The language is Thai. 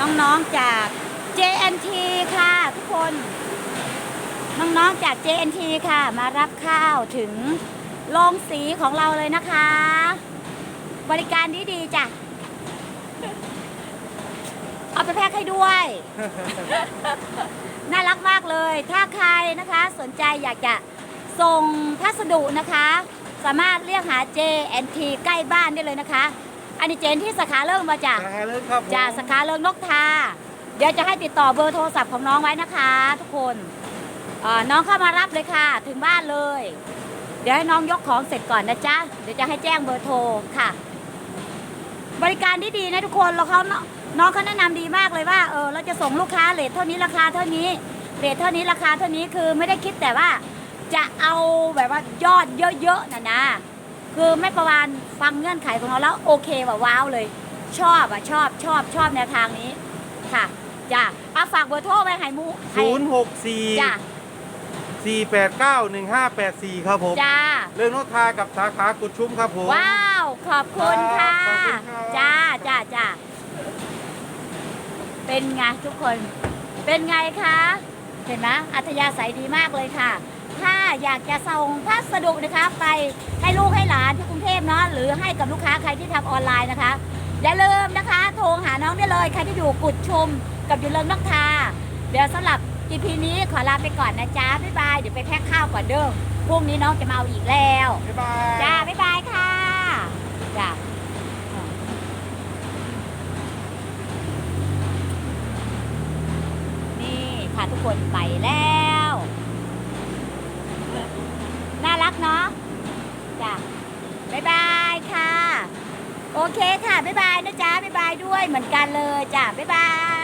น้องๆจาก JNT ค่ะทุกคน น้องๆจาก JNT ค่ะ มารับข้าวถึงโรงสีของเราเลยนะคะ บริการดีๆจ้ะ เอาไปแพ็คให้ด้วย น่ารักมากเลย ถ้าใครนะคะสนใจอยากจะส่งพัสดุนะคะ สามารถเรียกหา JNT ใกล้บ้านได้เลยนะคะ อันนี้เจนที่สาขาเริ่มมาจากนะฮะเริ่มครับผมจากสาขาเริงนกทา เดี๋ยวจะให้ติดต่อเบอร์โทรศัพท์ของน้องไว้นะคะ ทุกคนเอ่อน้องเข้ามารับเลยค่ะ ถึงบ้านเลย เดี๋ยวให้น้องยกของเสร็จก่อนนะจ๊ะเดี๋ยวจะให้แจ้งเบอร์โทรค่ะ บริการที่ดีนะทุกคนแล้วเขาน้องเขาแนะนำดีมากเลยว่าเออเราจะส่งลูกค้าเลทเท่านี้ราคาเท่านี้เรทเท่านี้ราคาเท่านี้คือไม่ได้คิดแต่ว่า จะเอาแบบว่ายอดเยอะๆนะนะ คือแม่ประวานฟังเงื่อนไขของเราแล้วโอเคว่าว้าวเลย ชอบอะชอบชอบชอบแนวทางนี้ค่ะจ้ะเอาฝากเบอร์โทรไว้ให้หมูให้ศูนย์หกสี่จ้ะสี่แปดเก้าหนึ่งห้าแปดสี่ครับผมจ้า เรื่องนกทากับสาขากุดชุมครับผม ว้าว ขอบคุณค่ะ ครับขอบคุณครับ จ้าจ้าจ้าเป็นไงทุกคน เป็นไงคะ เห็นไหมอัธยาศัยดีมากเลยค่ะ ถ้าอยากจะส่งพัสดุนะคะไปให้ลูกให้หลานที่กรุงเทพเนาะหรือให้กับลูกค้าใครที่ทำออนไลน์นะคะ อย่าลืมนะคะ โทรหาน้องได้เลยใครที่อยู่กุดชุมกับอยู่เริงนกทา เดี๋ยวสำหรับ EP นี้ขอลาไปก่อนนะจ๊ะบ๊ายบายเดี๋ยวไปแพ็คข้าวก่อนเด้อพรุ่งนี้น้องจะมาเอาอีกแล้วบ๊ายบายจ้าบ๊ายบายค่ะจ้านี่ค่ะทุกคนไปแล้ว น่ารักเนาะ จ้าบ๊ายบายค่ะ โอเคค่ะบ๊ายบายนะจ๊ะบ๊ายบายด้วยเหมือนกันเลยจ้าบ๊ายบาย